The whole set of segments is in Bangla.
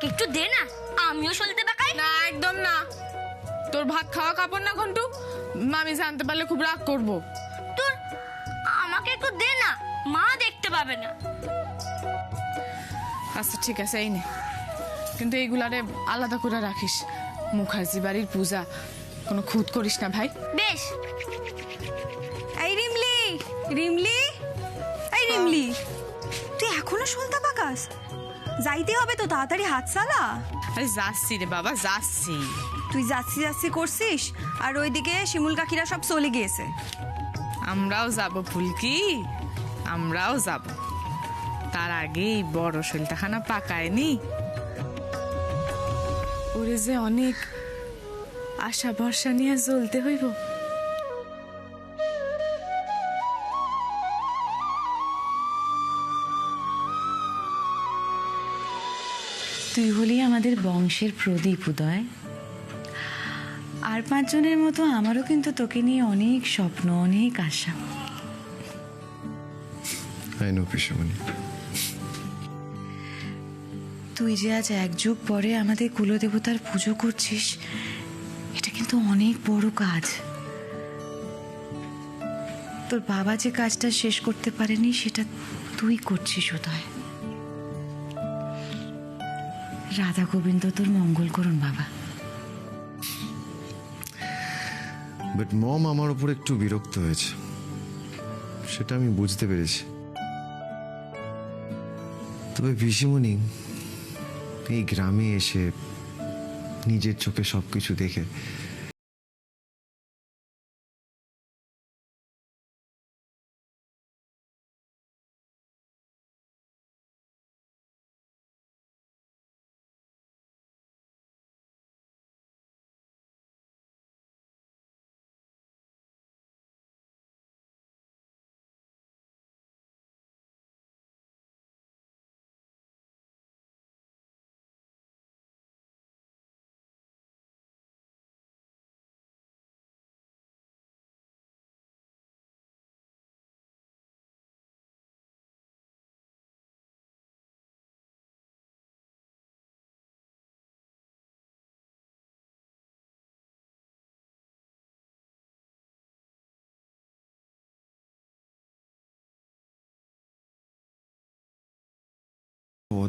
আমাকে একটু দে না। আমিও সলতে পাকাই না একদম না। তোর ভাত খাওয়া কাপড় না ঘন্টু? মামি জানতে পারলে খুব রাগ করব। তোর আমাকে একটু দে না। মা দেখতে পাবে না। আচ্ছা ঠিক আছে এই নে। কিন্তু এইগুলারে আলাদা করে রাখিস। মুখার্জি বাড়ির পূজা কোনো খুঁত করিস না ভাই। বেশ। এই রিমলি রিমলি এই রিমলি। তুই এখনও সলতা পাকাস? যাইতে হবে তো তাড়াতাড়ি হাত আরে যাচ্ছি রে বাবা যাচ্ছি। তুই যাচ্ছি যাচ্ছি করছিস আর ওইদিকে শিমুল কাকিরা সব চলে গিয়েছে। আমরাও যাব ফুলকি আমরাও যাব। তার আগেই বড় শৈলটাখানা পাকায়নি ওরে যে অনেক আশা ভরসা নিয়ে চলতে হইব। তুই হলি আমাদের বংশের প্রদীপ উদয়। আর পাঁচজনের মতো আমারও কিন্তু তোকে নিয়ে অনেক স্বপ্ন অনেক আশা। I know পিসুমণি। তুই যে আজ এক যুগ পরে আমাদের কুলদেবতার পুজো করছিস এটা কিন্তু অনেক বড় কাজ। তোর বাবা যে কাজটা শেষ করতে পারেনি সেটা তুই করছিস উদয়। রাধা গোবিন্দ তোর মঙ্গল করুন, বাবা। বাট মম আমার উপর একটু বিরক্ত হয়েছে। সেটা আমি বুঝতে পেরেছি। তবে পিসিমণি, এই গ্রামে এসে নিজের চোখে সবকিছু দেখে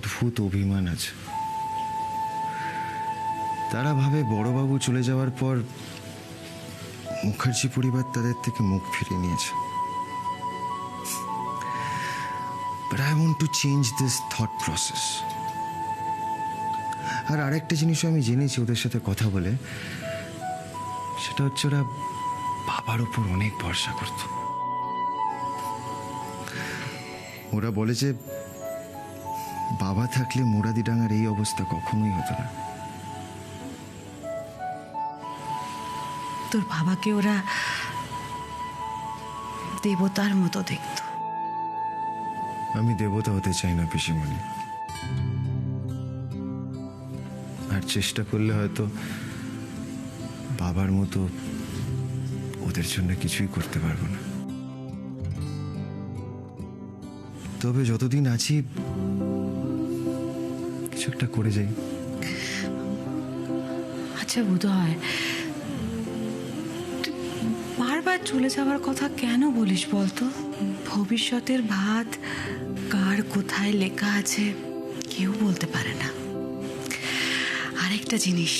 অদ্ভুত অভিমান আছে। তারা ভাবে বড়বাবু চলে যাওয়ার পর মুখার্জি পরিবার তাদের থেকে মুখ ফিরে নিয়েছে। I want to change this thought process. আর আরেকটা জিনিসও আমি জেনেছি ওদের সাথে কথা বলে। সেটা হচ্ছে ওরা বাবার উপর অনেক ভরসা করত। ওরা বলে যে বাবা থাকলে মুরাদিডাঙ্গার এই অবস্থা কখনোই হতো না। তোর বাবাকে ওরা দেবতার মতো দেখত। আমি দেবতা হতে চাই না পিসিমণি। আর চেষ্টা করলে হয়তো বাবার মতো ওদের জন্য কিছুই করতে পারব না। তবে যতদিন আছি কিছু একটা করে যাই। আচ্ছা উদয় বারবার চলে যাওয়ার কথা কেন বলিস বলতো? ভবিষ্যতের ভাত কার কোথায় লেখা আছে কেউ বলতে পারে না। আরেকটা জিনিস,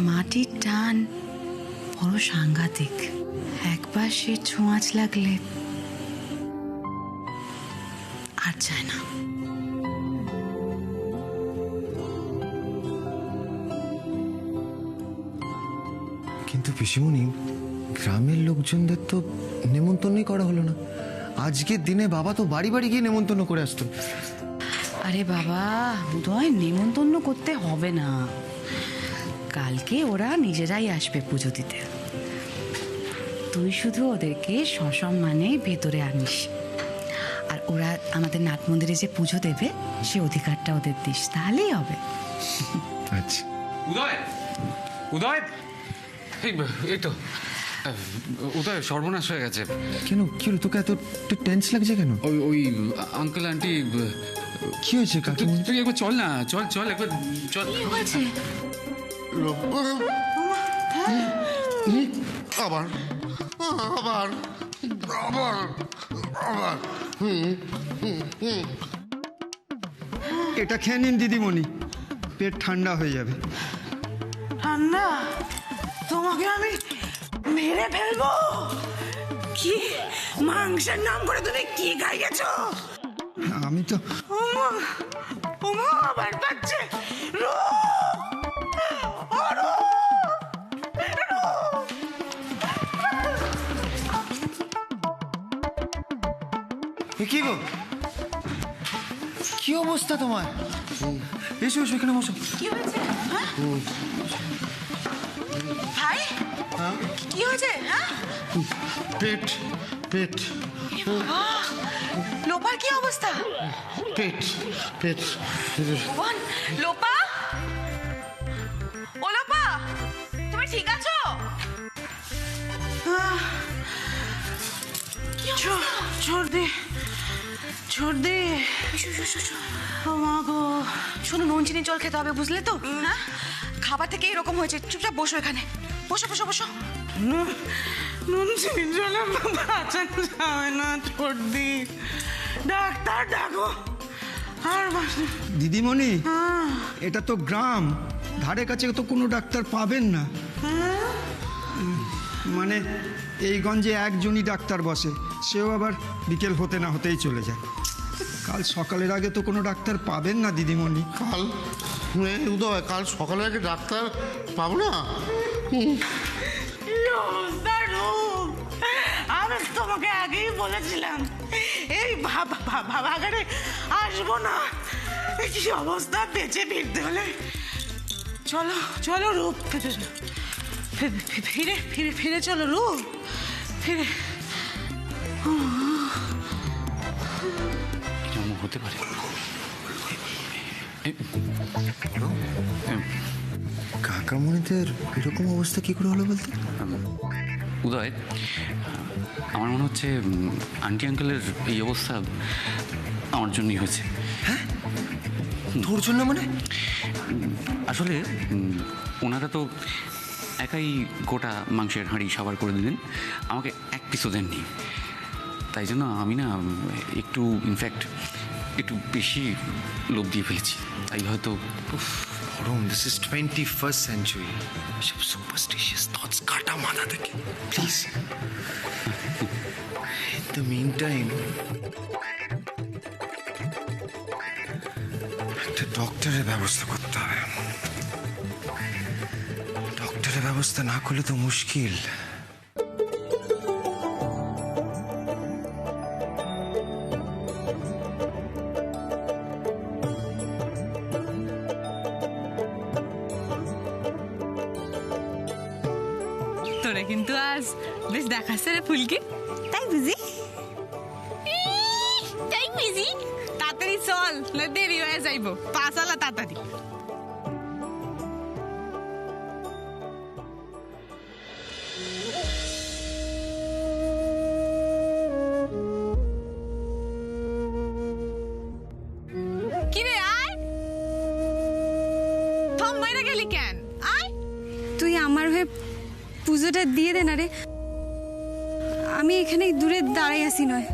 মাটির টান বড় সাংঘাতিক। একবার সে ছোঁয়াচ লাগলে পিসিমণি গ্রামের লোকজনদের তো নেমন্তন্নই করা হলো না। আজকের দিনে বাবা তো বাড়ি বাড়ি গিয়ে নেমন্তন্ন করে আসতো। আরে বাবা উদয় নেমন্তন্ন করতে হবে না। কালকে ওরা নিজেরাই আসবে পুজো দিতে। তুই শুধু ওদেরকে সসম্মানে ভেতরে আনিস। আর ওরা আমাদের নাট মন্দিরে যে পুজো দেবে সে অধিকারটা ওদের দিস তাহলেই হবে। আচ্ছা। উদয় উদয় এই এই তো উদয় সর্বনাশ হয়ে গেছে। কেন? কি হলো? তোকে এত টেন্স লাগছে কেন? ওই ওই আঙ্কেল আন্টি কি হয়েছে কাকিমণি তুই একবার চল না চল চল একবার চল। আবার আবার আবার আবার এটা খেয়ে নিন দিদিমণি। পেট ঠান্ডা হয়ে যাবে। ঠান্ডা? তোমাকে আমি মেরে ফেলব কি মাংসের নাম করে তুমি কি খাই গেছো আমি তো ওমা ওমা আবার পাচ্ছে কি গো? কি অবস্থা তোমার? এসো এসো এখানে বসো। ভাই কি হয়েছে? হ্যাঁ? পেট পেট। লোপার কি অবস্থা? পেট পেট। লোপা? ও লোপা তুমি ঠিক আছো? সর্দি সর্দি ও মা গো। শোনো নুন চিনি জল খেতে হবে বুঝলে তো? হ্যাঁ? খাবার থেকে এরকম হয়েছে। চুপচাপ বসো এখানে। বসো বসো বসো। নুন চিনি জলে বাঁচানো যাবে না ডাক্তার ডাকো। আর দিদিমণি এটা তো গ্রাম। ধারে কাছে তো কোনো ডাক্তার পাবেন না। মানে এই গঞ্জে একজনই ডাক্তার বসে। সেও আবার বিকেল হতে না হতেই চলে যায়। কাল সকালের আগে তো কোনো ডাক্তার পাবেন না দিদিমণি। কাল? উদয় কাল সকালের আগে ডাক্তার পাবো না? আমি তোমাকে আগেই বলেছিলাম এই ভাবা ভাবাগারে আসব না কি অবস্থা বেঁচে ফিরতে হলে চলো চলো রূপ ফিরে ফিরে ফিরে চলো রূপ ফিরে হতে পারে কাকামণিদের এরকম অবস্থা কি করে হলো বলতে? উদয় আমার মনে হচ্ছে আন্টি আঙ্কেলের এই অবস্থা আমার জন্যই হয়েছে। তোর জন্য মানে? আসলে ওনারা তো একাই গোটা মাংসের হাঁড়ি সাবার করে দিলেন আমাকে এক পিসও দেননি। তাই জন্য আমি না একটু ইনফ্যাক্ট একটু বেশি লোভ দিয়ে ফেলেছি। তাই হয়তো বরং this is twenty first century সব সুপারস্টিশিয়াস থটস কাটা মাথা থেকে please in the mean time একটা ডক্টরের ব্যবস্থা করতে হবে। ডক্টরের ব্যবস্থা না করলে তো মুশকিল। পুজোটা দিয়ে দে না রে আমি এখানে দূরে দাঁড়াই আসি নয়।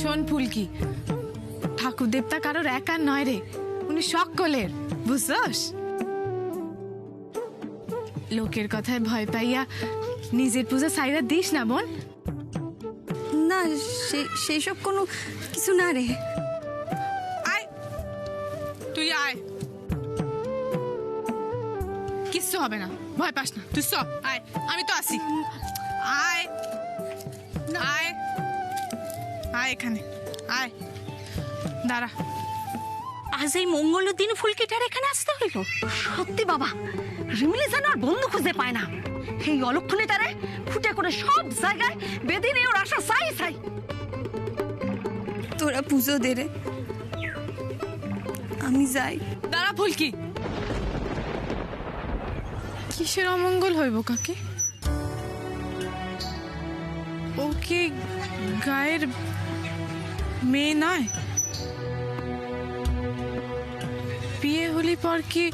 শোন ফুলকি ঠাকুর দেবতা কারোর একার নয় রে। উনি সকলের, বুঝছস? লোকের কথায় ভয় পাইয়া নিজের পূজা সাইরা দিস না বোন। না সে- সেই সব কোনো কিছু না রে। আয়। তুই আয়। কিচ্ছু হবে না। ভয় পাস না। তুই সব আয়। আমি তো আসি আয়। আয়। আয় এখানে। আয়। দাঁড়া। আজ এই মঙ্গলের দিন ফুলকিটার এখানে আসতে হইল। সত্যি বাবা। রিমলি যেন আর বন্ধু খুঁজে পায় না। এই অলক্ষণে তারে ফুটে করে সব জায়গায় বেঁধে নিয়ে ওর আশা চাই চাই তোরা পুজো দে রে। আমি যাই। দাঁড়া ফুলকি। কিসের অমঙ্গল হইব কাকি? ও কি গায়ের মেয়ে নয়? বিয়ে হলি পর কি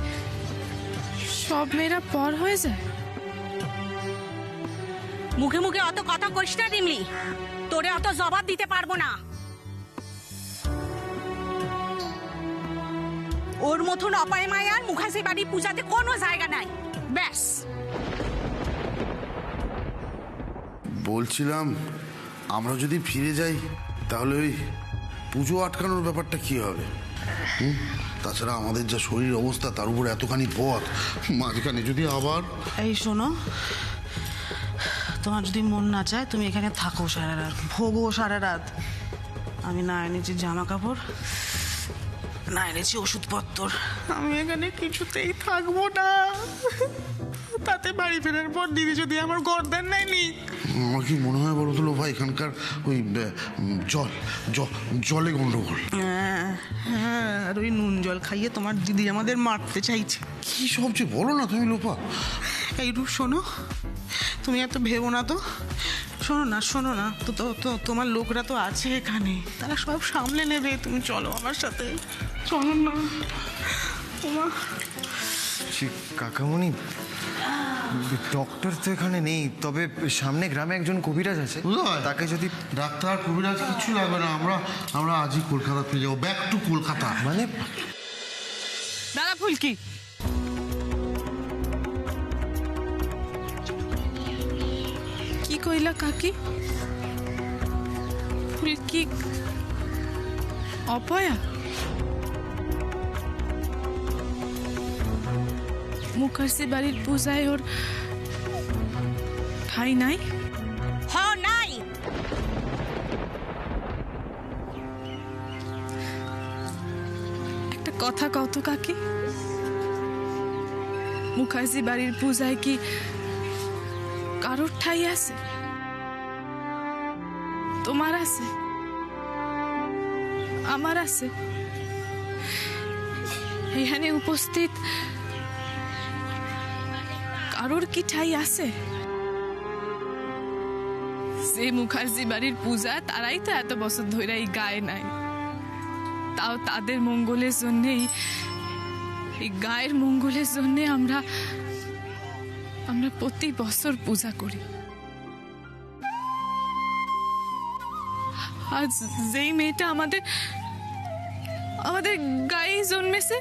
সব মেয়েরা পর হয়ে যায়। মুখে মুখে অত কথা কইস না রিমলি তোরে অত জবাব দিতে পারব না। ওর মতন অপায় মায়ার মুখাশি বাড়ি পূজাতে কোনো জায়গা নাই। ব্যাস। বলছিলাম আমরা যদি ফিরে যাই তাহলে ওই পুজো আটকানোর ব্যাপারটা কি হবে? তাছাড়া আমাদের যা শরীর অবস্থা, তার উপর এতখানি পথ মাঝখানে যদি আবার এই শোনো, তোমার যদি মন না চায়, তুমি এখানে থাকো সারা রাত, ভোগো সারা রাত। আমি না এনেছি জামা কাপড় না এনেছি ওষুধপত্র। আমি এখানে কিছুতেই থাকব না। তাতে বাড়ি ফেরার পর দিদি যদি আমার গর্দান নেয়নি আমার কি মনে হয় বলো তো ভাই এখানকার ওই জল জলে গন্ডগোল? হ্যাঁ হ্যাঁ আর ওই নুন জল খাইয়ে তোমার দিদি আমাদের মারতে চাইছে। কি সবচেয়ে বলো না তুমি লোপা এই রূপ শোনো তুমি এত ভেবো না তো। শোনো না শোনো না তো তো তো তোমার লোকরা তো আছে এখানে। তারা সব সামলে নেবে তুমি চলো আমার সাথে। চলো না। তোমার কাকামণি ডক্টর তো এখানে নেই তবে সামনে গ্রামে একজন কবিরাজ আছে। তাকে যদি ডাক্তার কবিরাজ কিছু লাগবে না আমরা আমরা আজই কলকাতা পেয়ে যাব। Back to Kolkata. মানে দাঁড়া ফুলকি কি? কইলা কাকি? ফুলকি অপয়া? মুখার্জি বাড়ির পূজায় ওর ঠাই নাই? হ নাই। একটা কথা কত কাকি। মুখার্জি বাড়ির পূজায় কি কারোর ঠাই আছে? তোমার আছে? আমার আছে? এখানে উপস্থিত কারোর কি ঠাই আছে? যে মুখার্জি বাড়ির পূজা, তারাই তো এত বছর ধরে এই গায়ে নাই। তাও তাদের মঙ্গলের জন্যেই, এই গায়ের মঙ্গলের জন্যে আমরা আমরা প্রতি বছর পূজা করি। আজ যেই মেয়েটা আমাদের আমাদের গায়ে জন্মেছে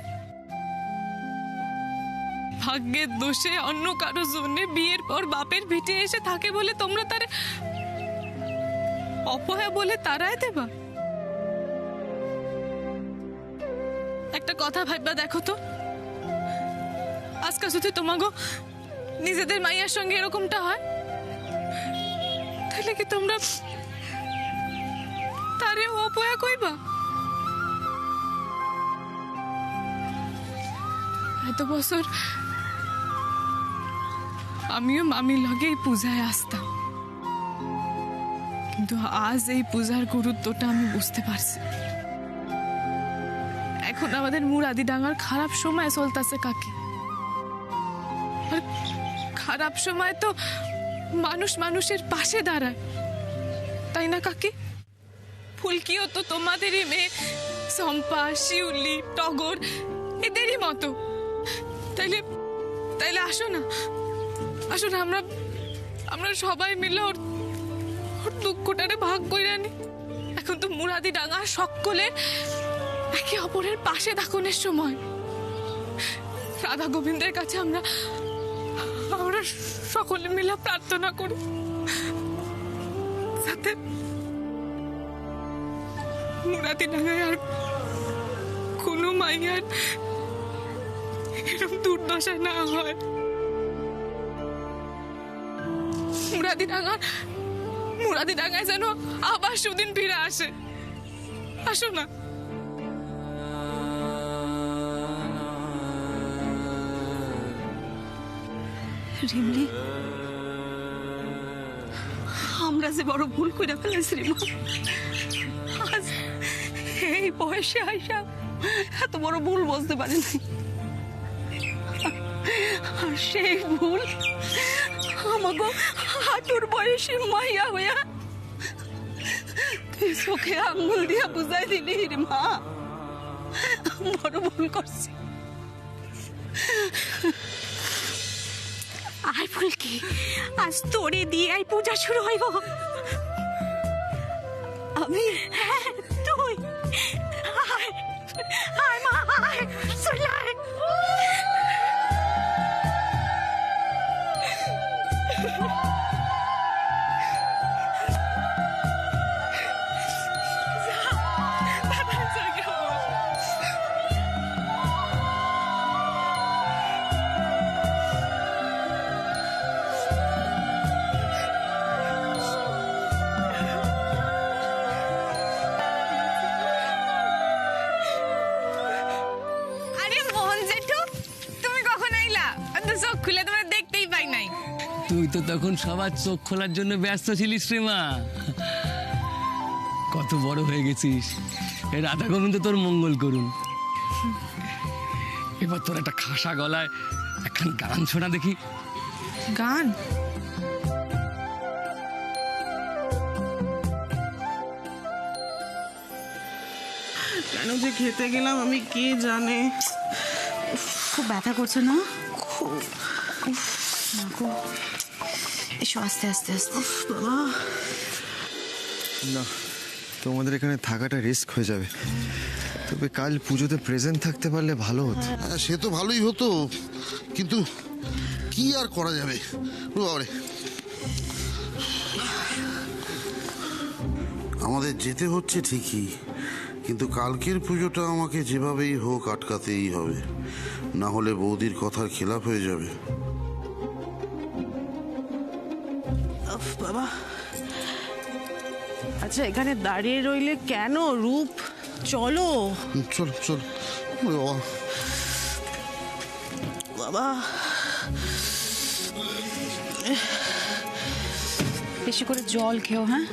ভাগ্যের দোষে অন্য কারও জন্য বিয়ের পর বাপের ভিটে এসে থাকে বলে তোমরা তারে অপয়া বলে তারাই দেবা? একটা কথা ভাববা দেখো তো। আজকাল যদি তোমাগো নিজেদের মাইয়ার সঙ্গে এরকমটা হয়? তাহলে কি তোমরা তারে অপয়া কইবা? এত বছর আমিও মামির লগে এই পূজায় আসতাম। কিন্তু আজ এই পূজার গুরুত্বটা আমি বুঝতে পারছি। এখন আমাদের মুরাদি ডাঙার খারাপ সময় চলতেছে কাকে। আর খারাপ সময় তো মানুষ মানুষের পাশে দাঁড়ায়। তাই না, কাকি? ফুলকিও তো তোমাদেরই মেয়ে। চম্পা, শিউলি, টগর, এদেরই মতো। তাইলে তাইলে আসো না। আসো না আমরা আমরা সবাই মিলে ওর ওর দুঃখটারে ভাগ করে আনি এখন তো মুরাদি ডাঙা সকলে একে অপরের পাশে দাকনের সময়। রাধা গোবিন্দের কাছে আমরা আমরা সকলে মিলে প্রার্থনা করি। যাতে মুরাদি ডাঙায় আর কোনো মাইয়ার এরকম দুর্দশা না হয়। মুরাদি ডাঙার মুরাদি ডাঙায় যেন আবার সুদিন ফিরে আসে। আসো না। রিমলি, আমরা যে বড় ভুল করে ফেলেছি রে মা। আজ এই বয়সে আইসা এত বড় ভুল বুঝতে পারি নাই। আর সেই ভুল আমাকে হাঁটুর বয়সী মাইয়া হইয়া তুই চোখে আঙুল দিয়া বুঝাই দিলি রে মা। বড় ভুল করছি। আর ফুলকি আজ তোরে দিয়ে পূজা শুরু হইব। তুই তো তখন সবার চোখ খোলার জন্য ব্যস্ত ছিলিস রে মা। কত বড় হয়ে গেছিস। এ রাধা গোবিন্দ তোর মঙ্গল করুন। এবার তোর একটা খাসা গলায় একখান গান শোনা দেখি। গান? কেন যে খেতে গেলাম আমি কে জানে? খুব ব্যথা করছে না? এসো আস্তে আস্তে। আস্তে না তোমাদের এখানে থাকাটা রিস্ক হয়ে যাবে। তবে কাল পুজোতে প্রেজেন্ট থাকতে পারলে ভালো হতো। হ্যাঁ সে তো ভালোই হতো। কিন্তু কি আর করা যাবে? বাবারে। আমাদের যেতে হচ্ছে ঠিকই কিন্তু কালকের পুজোটা আমাকে যেভাবেই হোক আটকাতেই হবে। না হলে বৌদির কথার খেলাপ হয়ে যাবে। বাবা। আচ্ছা এখানে দাঁড়িয়ে রইলে কেন রূপ? চলো। চল চল। বাবা। বেশি করে জল খেও হ্যাঁ?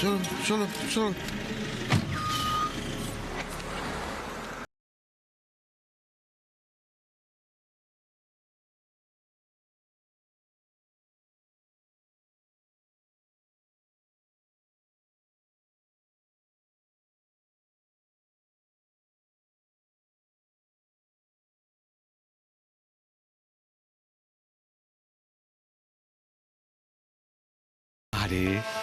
চলো চলো চলো। আরে